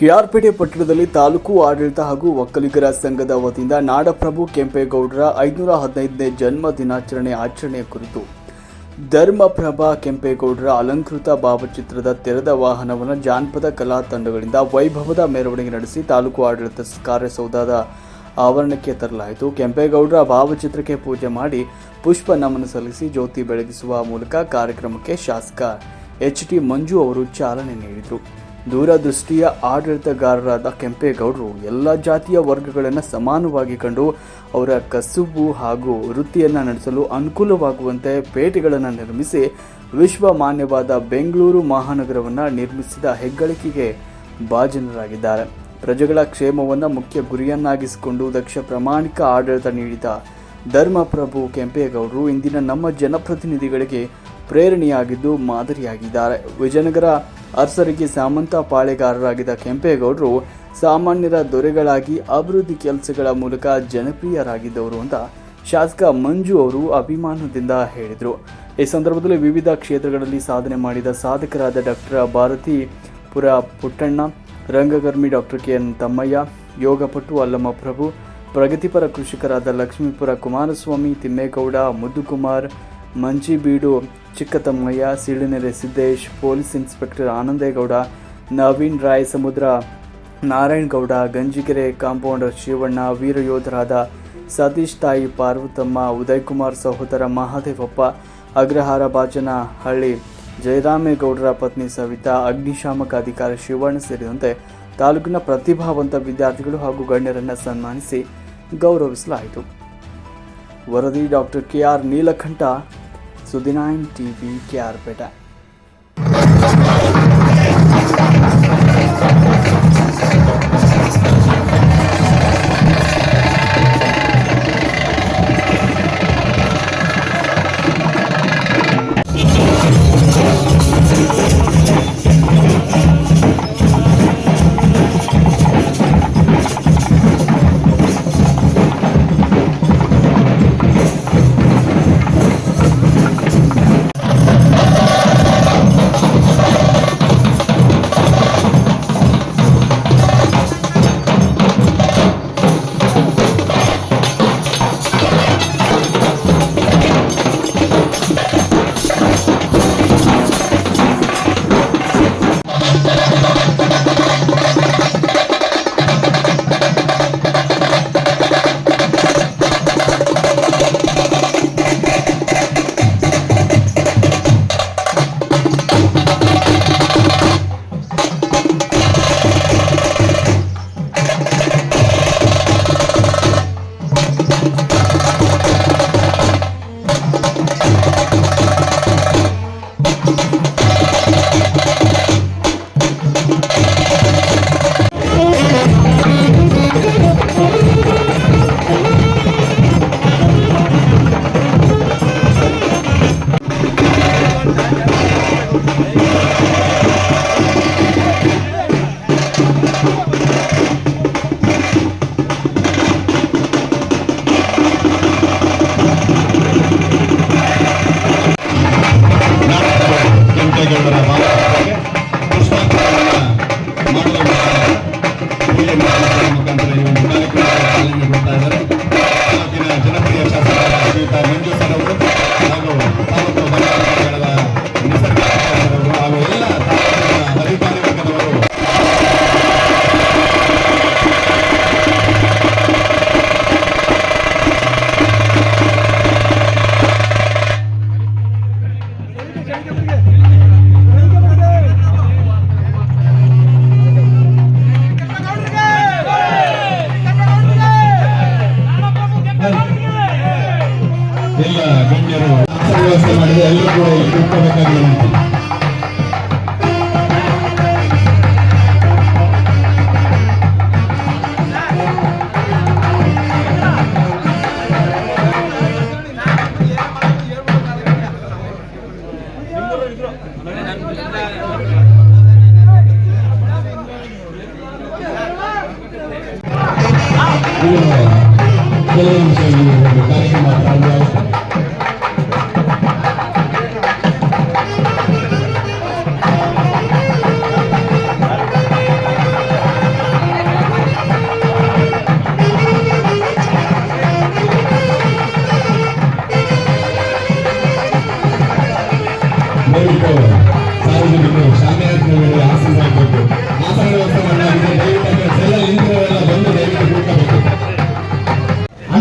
ಕೆಆರ್ಪೇಟೆ ಪಟ್ಟಣದಲ್ಲಿ ತಾಲೂಕು ಆಡಳಿತ ಹಾಗೂ ಒಕ್ಕಲಿಗರ ಸಂಘದ ವತಿಯಿಂದ ನಾಡಪ್ರಭು ಕೆಂಪೇಗೌಡರ ಐದುನೂರ ಹದಿನೈದನೇ ಜನ್ಮ ದಿನಾಚರಣೆ ಆಚರಣೆ ಕುರಿತು ಧರ್ಮಪ್ರಭಾ ಕೆಂಪೇಗೌಡರ ಅಲಂಕೃತ ಭಾವಚಿತ್ರದ ತೆರೆದ ವಾಹನವನ್ನು ಜಾನಪದ ಕಲಾ ತಂಡಗಳಿಂದ ವೈಭವದ ಮೆರವಣಿಗೆ ನಡೆಸಿ ತಾಲೂಕು ಆಡಳಿತ ಕಾರ್ಯಸೌಧದ ಆವರಣಕ್ಕೆ ತರಲಾಯಿತು. ಕೆಂಪೇಗೌಡರ ಭಾವಚಿತ್ರಕ್ಕೆ ಪೂಜೆ ಮಾಡಿ ಪುಷ್ಪ ನಮನ ಸಲ್ಲಿಸಿ ಜ್ಯೋತಿ ಬೆಳಗಿಸುವ ಮೂಲಕ ಕಾರ್ಯಕ್ರಮಕ್ಕೆ ಶಾಸಕ ಎಚ್ ಟಿ ಮಂಜು ಅವರು ಚಾಲನೆ ನೀಡಿದರು. ದೂರದೃಷ್ಟಿಯ ಆಡಳಿತಗಾರರಾದ ಕೆಂಪೇಗೌಡರು ಎಲ್ಲ ಜಾತಿಯ ವರ್ಗಗಳನ್ನು ಸಮಾನವಾಗಿ ಕಂಡು ಅವರ ಕಸುಬು ಹಾಗೂ ವೃತ್ತಿಯನ್ನು ನಡೆಸಲು ಅನುಕೂಲವಾಗುವಂತೆ ಪೇಟೆಗಳನ್ನು ನಿರ್ಮಿಸಿ ವಿಶ್ವ ಮಾನ್ಯವಾದ ಬೆಂಗಳೂರು ಮಹಾನಗರವನ್ನು ನಿರ್ಮಿಸಿದ ಹೆಗ್ಗಳಿಕೆಗೆ ಭಾಜನರಾಗಿದ್ದಾರೆ. ಪ್ರಜೆಗಳ ಕ್ಷೇಮವನ್ನು ಮುಖ್ಯ ಗುರಿಯನ್ನಾಗಿಸಿಕೊಂಡು ದಕ್ಷ ಪ್ರಾಮಾಣಿಕ ಆಡಳಿತ ನೀಡಿದ ಧರ್ಮಪ್ರಭು ಕೆಂಪೇಗೌಡರು ಇಂದಿನ ನಮ್ಮ ಜನಪ್ರತಿನಿಧಿಗಳಿಗೆ ಪ್ರೇರಣೆಯಾಗಿದ್ದು ಮಾದರಿಯಾಗಿದ್ದಾರೆ. ವಿಜಯನಗರ ಅರಸರಿಗೆ ಸಾಮಂತ ಪಾಳೆಗಾರರಾಗಿದ್ದ ಕೆಂಪೇಗೌಡರು ಸಾಮಾನ್ಯರ ದೊರೆಗಳಾಗಿ ಅಭಿವೃದ್ಧಿ ಕೆಲಸಗಳ ಮೂಲಕ ಜನಪ್ರಿಯರಾಗಿದ್ದವರು ಅಂತ ಶಾಸಕ ಮಂಜು ಅವರು ಅಭಿಮಾನದಿಂದ ಹೇಳಿದರು. ಈ ಸಂದರ್ಭದಲ್ಲಿ ವಿವಿಧ ಕ್ಷೇತ್ರಗಳಲ್ಲಿ ಸಾಧನೆ ಮಾಡಿದ ಸಾಧಕರಾದ ಡಾಕ್ಟರ್ ಭಾರತಿ ಪುರ ಪುಟ್ಟಣ್ಣ, ರಂಗಕರ್ಮಿ ಡಾಕ್ಟರ್ ಕೆ. ಎನ್. ತಮ್ಮಯ್ಯ, ಯೋಗಪಟು ಅಲ್ಲಮ್ಮ ಪ್ರಭು, ಪ್ರಗತಿಪರ ಕೃಷಿಕರಾದ Lakshmipura Kumaraswamy, Thimmegowda, Muddukumar Manjibeedu Chikkathammaiah Silinere Siddesh, police inspector Anandegowda, Naveen Rai Samudra Narayanagowda, Ganjigere compounder Shivanna ವೀರಯೋಧರಾದ Satish ತಾಯಿ ಪಾರ್ವತಮ್ಮ ಉದಯ್ ಕುಮಾರ್ ಸಹೋದರ ಮಹಾದೇವಪ್ಪ, ಅಗ್ರಹಾರ ಬಾಜನ ಹಳ್ಳಿ ಜಯರಾಮೇಗೌಡರ ಪತ್ನಿ ಸವಿತಾ, ಅಗ್ನಿಶಾಮಕ ಅಧಿಕಾರಿ ಶಿವಣ್ಣ ಸೇರಿದಂತೆ ತಾಲೂಕಿನ ಪ್ರತಿಭಾವಂತ ವಿದ್ಯಾರ್ಥಿಗಳು ಹಾಗೂ ಗಣ್ಯರನ್ನು ಸನ್ಮಾನಿಸಿ ಗೌರವಿಸಲಾಯಿತು. ವರದಿ ಡಾಕ್ಟರ್ ಕೆಆರ್ ನೀಲಕಂಠ সুদিনাইন টিভি কেয়ারপেটা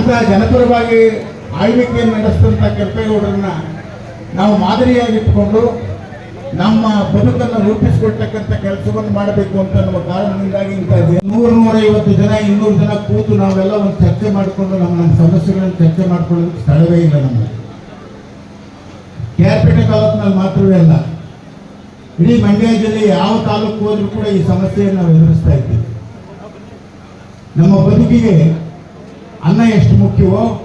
ಅಂತ ಜನಪರವಾಗಿ ಆಳ್ವಿಕೆಯನ್ನು ನಡೆಸಿದಂಥ ಕೆಂಪೇಗೌಡರನ್ನ ನಾವು ಮಾದರಿಯಾಗಿಟ್ಟುಕೊಂಡು ನಮ್ಮ ಬದುಕನ್ನು ರೂಪಿಸಿಕೊಳ್ತಕ್ಕಂಥ ಕೆಲಸವನ್ನು ಮಾಡಬೇಕು ಅಂತ ನಮ್ಮ ಕಾರಣದಿಂದಾಗಿ ಇಂಥ ನೂರು ನೂರೈವತ್ತು ಜನ, ಇನ್ನೂರು ಜನ ಕೂತು ನಾವೆಲ್ಲ ಒಂದು ಚರ್ಚೆ ಮಾಡಿಕೊಂಡು ನಮ್ಮ ನಮ್ಮ ಸಮಸ್ಯೆಗಳನ್ನು ಚರ್ಚೆ ಮಾಡ್ಕೊಳ್ಳೋದಕ್ಕೆ ಸ್ಥಳವೇ ಇಲ್ಲ ನಮಗೆ. ಕೇರ್ಪೇಟೆ ತಾಲೂಕಿನಲ್ಲಿ ಮಾತ್ರವೇ ಅಲ್ಲ, ಇಡೀ ಮಂಡ್ಯ ಜಿಲ್ಲೆ ಯಾವ ತಾಲೂಕು ಹೋದ್ರೂ ಕೂಡ ಈ ಸಮಸ್ಯೆಯನ್ನು ನಾವು ಎದುರಿಸ್ತಾ ಇದ್ದೀವಿ. ನಮ್ಮ ಬದುಕಿಗೆ ಅನ್ನ ಎಷ್ಟು ಮುಖ್ಯವೋ,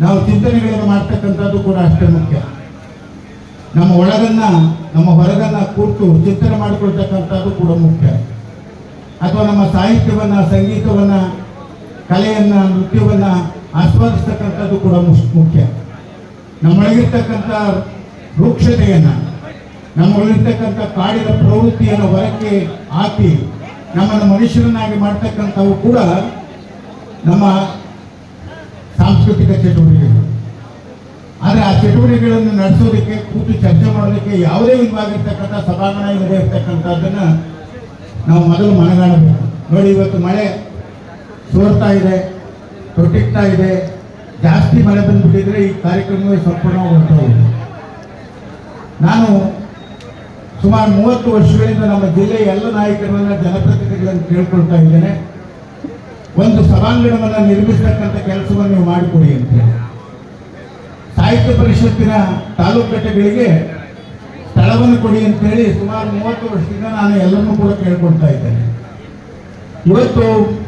ನಾವು ಚಿಂತನೆಗಳನ್ನು ಮಾಡ್ತಕ್ಕಂಥದ್ದು ಕೂಡ ಅಷ್ಟೇ ಮುಖ್ಯ. ನಮ್ಮ ಒಳಗನ್ನು, ನಮ್ಮ ಹೊರಗನ್ನ ಕೂತು ಚಿಂತನೆ ಮಾಡಿಕೊಳ್ತಕ್ಕಂಥದ್ದು ಕೂಡ ಮುಖ್ಯ. ಅಥವಾ ನಮ್ಮ ಸಾಹಿತ್ಯವನ್ನ, ಸಂಗೀತವನ್ನ, ಕಲೆಯನ್ನ, ನೃತ್ಯವನ್ನ ಆಸ್ವಾದಿಸ್ತಕ್ಕಂಥದ್ದು ಕೂಡ ಮುಖ್ಯ. ನಮ್ಮೊಳಗಿರ್ತಕ್ಕಂಥ ರೂಕ್ಷತೆಯನ್ನ, ನಮ್ಮೊಳಗಿರ್ತಕ್ಕಂಥ ಕಾಡಿನ ಪ್ರವೃತ್ತಿಯನ್ನು ಹೊರಕ್ಕೆ ಹಾಕಿ, ನಮ್ಮನ್ನು ಮನುಷ್ಯರನ್ನಾಗಿ ಮಾಡ್ತಕ್ಕಂಥವು ಕೂಡ ನಮ್ಮ ಸಾಂಸ್ಕೃತಿಕ ಚಟುವಟಿಕೆಗಳು ಆದರೆ ಆ ಚಟುವಟಿಕೆಗಳನ್ನು ನಡೆಸೋದಕ್ಕೆ ಕೂತು ಚರ್ಚೆ ಮಾಡೋದಕ್ಕೆ ಯಾವುದೇ ವಿಧವಾಗಿರ್ತಕ್ಕಂಥ ಸಭಾಂಗಣ ಇಲ್ಲದೆ ಇರ್ತಕ್ಕಂಥದ್ದನ್ನು ನಾವು ಮೊದಲು ಮನಗಾಣಬೇಕು. ನೋಡಿ, ಇವತ್ತು ಮಳೆ ಸೋರ್ತಾ ಇದೆ, ತೊಟ್ಟಿಗ್ತಾ ಇದೆ, ಜಾಸ್ತಿ ಮಳೆ ಬಂದ್ಬಿಟ್ಟಿದ್ರೆ ಈ ಕಾರ್ಯಕ್ರಮವೇ ಸಂಪೂರ್ಣವಾಗಿ ಹೊರಟೋಗಿದೆ ನಾನು ಸುಮಾರು ಮೂವತ್ತು ವರ್ಷಗಳಿಂದ ನಮ್ಮ ಜಿಲ್ಲೆಯ ಎಲ್ಲ ನಾಯಕರನ್ನ ಜನಪ್ರತಿನಿಧಿಗಳನ್ನು ಕೇಳ್ಕೊಳ್ತಾ ಇದ್ದೇನೆ. ಒಂದು ಸಭಾಂಗಣವನ್ನು ನಿರ್ಮಿಸತಕ್ಕಂಥ ಕೆಲಸವನ್ನು ನೀವು ಮಾಡಿಕೊಡಿ ಅಂತ ಸಾಹಿತ್ಯ ಪರಿಷತ್ತಿನ ತಾಲೂಕು ಸ್ಥಳವನ್ನು ಕೊಡಿ ಅಂತ ಹೇಳಿ ಸುಮಾರು ಮೂವತ್ತು ವರ್ಷದಿಂದ ನಾನು ಎಲ್ಲರನ್ನೂ ಕೂಡ ಕೇಳ್ಕೊಳ್ತಾ ಇದ್ದೇನೆ. ಇವತ್ತು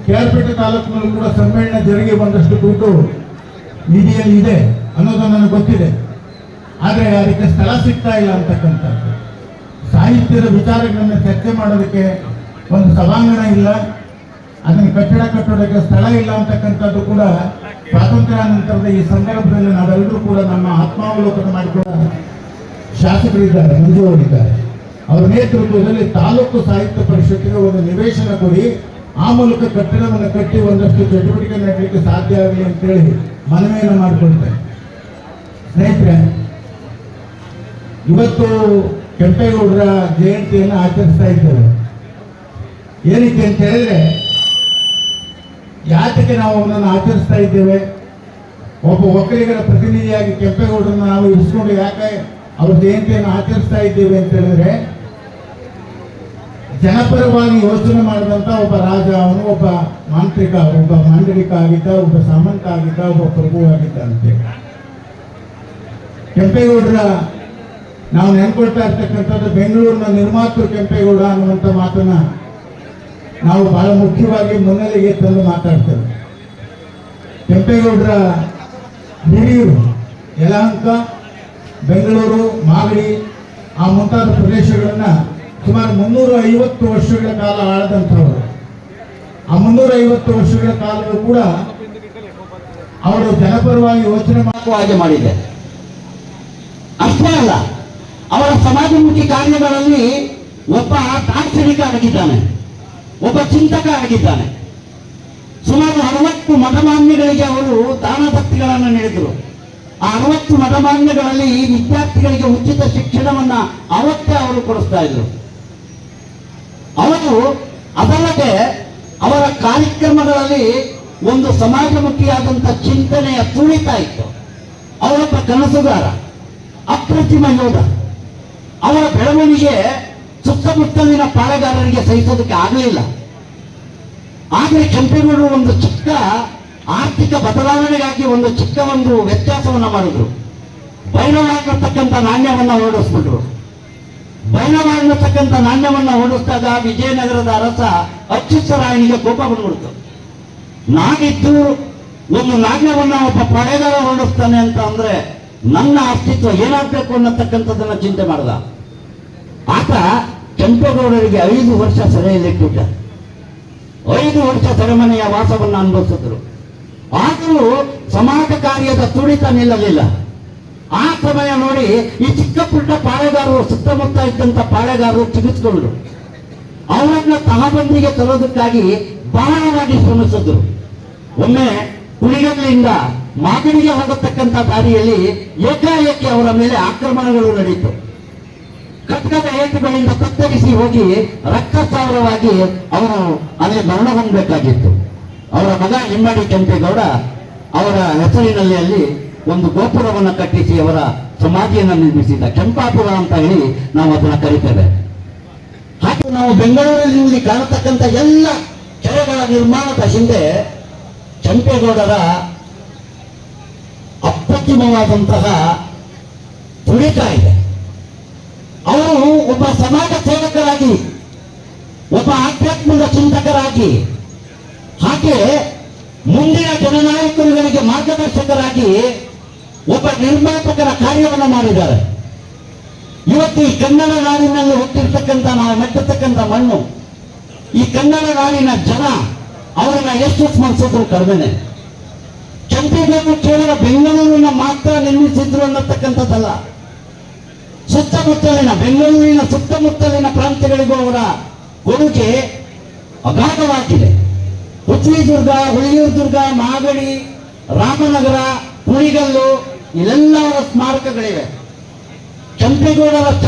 ಕೆಆರ್ಪೇಟೆ ತಾಲೂಕಿನಲ್ಲಿ ಕೂಡ ಸಮ್ಮೇಳನ ಜರುಗಿ ಬಂದಷ್ಟು ದುಡ್ಡು ನಿಧಿಯಲ್ಲಿ ಇದೆ ಅನ್ನೋದು ನನಗೆ ಗೊತ್ತಿದೆ. ಆದರೆ ಅದಕ್ಕೆ ಸ್ಥಳ ಸಿಗ್ತಾ ಇಲ್ಲ ಅಂತಕ್ಕಂಥದ್ದು. ಸಾಹಿತ್ಯದ ವಿಚಾರಗಳನ್ನು ಚರ್ಚೆ ಮಾಡೋದಕ್ಕೆ ಒಂದು ಸಭಾಂಗಣ ಇಲ್ಲ. ಅದನ್ನು ಕಟ್ಟಡ ಕಟ್ಟೋದಕ್ಕೆ ಸ್ಥಳ ಇಲ್ಲ ಅಂತಕ್ಕಂಥದ್ದು ಕೂಡ ಸ್ವಾತಂತ್ರ್ಯ ನಂತರದ ಈ ಸಂದರ್ಭದಲ್ಲಿ ನಾವೆಲ್ಲರೂ ಕೂಡ ನಮ್ಮ ಆತ್ಮಾವಲೋಕನ ಮಾಡಿಕೊಂಡು ಶಾಸಕರಿದ್ದಾರೆ ಮಂಜು ಅವರಿದ್ದಾರೆ ಅವರ ನೇತೃತ್ವದಲ್ಲಿ ತಾಲೂಕು ಸಾಹಿತ್ಯ ಪರಿಷತ್ತಿಗೆ ಒಂದು ನಿವೇಶನ ಕೊಡಿ. ಆ ಮೂಲಕ ಕಟ್ಟಡವನ್ನು ಕಟ್ಟಿ ಒಂದಷ್ಟು ಚಟುವಟಿಕೆ ನಡೆಯಲಿಕ್ಕೆ ಸಾಧ್ಯ ಆಗಲಿ ಅಂತೇಳಿ ಮನವಿಯನ್ನು ಮಾಡಿಕೊಳ್ತೇನೆ. ಸ್ನೇಹಿತರೆ, ಇವತ್ತು ಕೆಂಪೇಗೌಡರ ಜಯಂತಿಯನ್ನು ಆಚರಿಸ್ತಾ ಇದ್ದೇವೆ. ಏನಕ್ಕೆ ಅಂತ ಹೇಳಿದ್ರೆ ಯಾತಕ್ಕೆ ನಾವು ಅವನನ್ನು ಆಚರಿಸ್ತಾ ಇದ್ದೇವೆ. ಒಬ್ಬ ಒಕ್ಕಲಿಗರ ಪ್ರತಿನಿಧಿಯಾಗಿ ಕೆಂಪೇಗೌಡರನ್ನು ನಾವು ಇರಿಸ್ಕೊಂಡು ಯಾಕೆ ಅವ್ರ ಜಯಂತಿಯನ್ನು ಆಚರಿಸ್ತಾ ಇದ್ದೇವೆ ಅಂತ ಹೇಳಿದ್ರೆ, ಜನಪರವಾಗಿ ಯೋಚನೆ ಮಾಡಿದಂತ ಒಬ್ಬ ರಾಜ ಅವನು ಒಬ್ಬ ಮಾಂತ್ರಿಕ, ಒಬ್ಬ ಮಾಂಡಲಿಕ ಆಗಿದ್ದ, ಒಬ್ಬ ಸಾಮಂತ ಆಗಿದ್ದ, ಒಬ್ಬ ಪ್ರಭು ಆಗಿದ್ದ ಅಂತೇಳಿ ಕೆಂಪೇಗೌಡರ ನಾವು ನೆನ್ಕೊಳ್ತಾ ಇರ್ತಕ್ಕಂಥದ್ದು ಬೆಂಗಳೂರಿನ ನಿರ್ಮಾತೃ ಕೆಂಪೇಗೌಡ ಅನ್ನುವಂಥ ಮಾತನ್ನ ನಾವು ಬಹಳ ಮುಖ್ಯವಾಗಿ ಮುನ್ನೆಲೆಗೆ ತಂದು ಮಾತಾಡ್ತೇವೆ. ಕೆಂಪೇಗೌಡರ ಹಿರಿಯೂರು, ಯಲಹಂಕ, ಬೆಂಗಳೂರು, ಮಾಗಡಿ, ಆ ಮುಂತಾದ ಪ್ರದೇಶಗಳನ್ನ ಸುಮಾರು ಮುನ್ನೂರ ಐವತ್ತು ವರ್ಷಗಳ ಕಾಲ ಆಳದಂಥವರು. ಆ ಮುನ್ನೂರ ಐವತ್ತು ವರ್ಷಗಳ ಕಾಲವೂ ಕೂಡ ಅವರು ಜನಪರವಾಗಿ ಯೋಚನೆ ಮಾಡುವ ಹಾಗೆ ಮಾಡಿದೆ ಅಷ್ಟೇ ಅಲ್ಲ, ಅವರ ಸಮಾಜಮುಖಿ ಕಾರ್ಯಗಳಲ್ಲಿ ಒಬ್ಬ ತಾಂತ್ರಿಕ ಆಗಿದ್ದಾನೆ ಒಬ್ಬ ಚಿಂತಕ ಆಗಿದ್ದಾನೆ. ಸುಮಾರು ಅರವತ್ತು ಮಠಮಾನ್ಯಗಳಿಗೆ ಅವರು ದಾನ ಭಕ್ತಿಗಳನ್ನು ನೀಡಿದರು. ಆ ಅರವತ್ತು ಮಠಮಾನ್ಯಗಳಲ್ಲಿ ವಿದ್ಯಾರ್ಥಿಗಳಿಗೆ ಉಚಿತ ಶಿಕ್ಷಣವನ್ನ ಅವತ್ತೇ ಅವರು ಕೊಡಿಸ್ತಾ ಇದ್ರು. ಅವರು ಅದಲ್ಲದೆ ಅವರ ಕಾರ್ಯಕ್ರಮಗಳಲ್ಲಿ ಒಂದು ಸಮಾಜಮುಖಿಯಾದಂಥ ಚಿಂತನೆಯ ತುಳಿತ ಇತ್ತು. ಅವರೊಬ್ಬ ಕನಸುಗಾರ, ಅಪ್ರತಿಮ ಯೋಧ. ಅವರ ಬೆಳವಣಿಗೆ ಸುತ್ತಮುತ್ತಲಿನ ಪಾಳೆಗಾರರಿಗೆ ಸಹಿಸೋದಕ್ಕೆ ಆಗಲಿಲ್ಲ ಆದರೆ ಕೆಂಪೇಗೌಡರು ಒಂದು ಚಿಕ್ಕ ಆರ್ಥಿಕ ಬದಲಾವಣೆಗಾಗಿ ಒಂದು ಚಿಕ್ಕ ಒಂದು ವ್ಯತ್ಯಾಸವನ್ನು ಮಾಡಿದ್ರು. ಬೈನವಾಗಿರ್ತಕ್ಕಂಥ ನಾಣ್ಯವನ್ನು ಹೊರಡಿಸ್ಬಿಟ್ರು. ಬೈನವಾಗಿರ್ತಕ್ಕಂಥ ನಾಣ್ಯವನ್ನು ಹೊರಡಿಸಿದಾಗ ವಿಜಯನಗರದ ಅರಸ ಅಚ್ಯುತರಾಯನಿಗೆ ಕೋಪ ಬಂದ್ಬಿಡ್ತು. ನಾನಿದ್ದು ಒಂದು ನಾಣ್ಯವನ್ನು ಒಬ್ಬ ಪಾಳೆಗಾರ ಹೊರಡಿಸ್ತಾನೆ ಅಂತ ಅಂದ್ರೆ ನನ್ನ ಅಸ್ತಿತ್ವ ಏನಾಗಬೇಕು ಅನ್ನತಕ್ಕಂಥದ್ದನ್ನ ಚಿಂತೆ ಮಾಡ್ದ. ಆತ ಕೆಂಪೇಗೌಡರಿಗೆ ಐದು ವರ್ಷ ಸೆರೆಯಲ್ಲಿಟ್ಟಿದ್ದ ಐದು ವರ್ಷ ಸೆರೆಮನೆಯ ವಾಸವನ್ನು ಅನುಭವಿಸಿದ್ರು. ಆದರೂ ಸಮಾಜ ಕಾರ್ಯದ ತುಡಿತ ನಿಲ್ಲಲಿಲ್ಲ. ಆ ಸಮಯ ನೋಡಿ ಈ ಚಿಕ್ಕ ಪುಟ್ಟ ಪಾಳೆಗಾರರು, ಸುತ್ತಮುತ್ತ ಇದ್ದಂತ ಪಾಳೆಗಾರರು ಚಿಗಿಸ್ಕೊಂಡ್ರು ಅವರನ್ನ ತಹಬಂದಿಗೆ ತರೋದಕ್ಕಾಗಿ ಬಹಳವಾಗಿ ಶ್ರಮಿಸಿದ್ರು. ಒಮ್ಮೆ ಕುಣಿಗಲ್ಲಿಂದ ಮಾಗಡಿಗೆ ಹೋಗತಕ್ಕಂಥ ದಾರಿಯಲ್ಲಿ ಏಕಾಏಕಿ ಅವರ ಮೇಲೆ ಆಕ್ರಮಣಗಳು ನಡೀತು ಕಟ್ಕದ ಏಟುಗಳಿಂದ ಕತ್ತರಿಸಿ ಹೋಗಿ ರಕ್ತಸಾರವಾಗಿ ಅವರು ಅಲ್ಲಿ ಮರಣ ಹೊಂದಬೇಕಾಗಿತ್ತು ಅವರ ಮಗ ಇಮ್ಮಡಿ ಕೆಂಪೇಗೌಡ ಅವರ ಹೆಸರಿನಲ್ಲಿ ಅಲ್ಲಿ ಒಂದು ಗೋಪುರವನ್ನು ಕಟ್ಟಿಸಿ ಅವರ ಸಮಾಧಿಯನ್ನು ನಿರ್ಮಿಸಿದ ಕೆಂಪಾಪುರ ಅಂತ ಹೇಳಿ ನಾವು ಅದನ್ನ ಕರಿತೇವೆ. ಹಾಗೆ ನಾವು ಬೆಂಗಳೂರಿನಲ್ಲಿ ಕಾಣತಕ್ಕಂಥ ಎಲ್ಲ ಕೆರೆಗಳ ನಿರ್ಮಾಣದ ಹಿಂದೆ ಕೆಂಪೇಗೌಡರ ಅಪ್ರತಿಮವಾದಂತಹ ತುಡಿತ ಇದೆ ಅವರು ಒಬ್ಬ ಸಮಾಜ ಸೇವಕರಾಗಿ, ಒಬ್ಬ ಆಧ್ಯಾತ್ಮಿಕ ಚಿಂತಕರಾಗಿ, ಹಾಗೆ ಮುಂದಿನ ಜನನಾಯಕರುಗಳಿಗೆ ಮಾರ್ಗದರ್ಶಕರಾಗಿ ಒಬ್ಬ ನಿರ್ಮಾಪಕರ ಕಾರ್ಯವನ್ನು ಮಾಡಿದ್ದಾರೆ. ಇವತ್ತು ಈ ಕನ್ನಡ ನಾಡಿನಲ್ಲಿ ಹುಟ್ಟಿರ್ತಕ್ಕಂಥ ನಾವು ಮೆಟ್ಟತಕ್ಕಂಥ ಮಣ್ಣು, ಈ ಕನ್ನಡ ನಾಡಿನ ಜನ ಅವರನ್ನ ಎಷ್ಟು ಸ್ಮರಿಸಿದ್ರು ಕಡಿಮೆನೆ. ಕೆಂಪೇಗೌಡರು ಕೇವಲ ಬೆಂಗಳೂರಿನ ಮಾತ್ರ ನಿರ್ಮಿಸಿದ್ರು ಅನ್ನತಕ್ಕಂಥದ್ದಲ್ಲ. ಸುತ್ತಮುತ್ತಲಿನ ಬೆಂಗಳೂರಿನ ಸುತ್ತಮುತ್ತಲಿನ ಪ್ರಾಂತ್ಯಗಳಿಗೂ ಅವರ ಕೊಡುಗೆ ಅಗಾಧವಾಗಿದೆ. ದುರ್ಗ ಹುಳಿಯೂರು ದುರ್ಗ ಮಾಗಡಿ, ರಾಮನಗರ, ಕುಣಿಗಲ್ಲು, ಇಲ್ಲೆಲ್ಲ ಅವರ ಸ್ಮಾರಕಗಳಿವೆ. ಕೆಂಪೇಗೌಡರ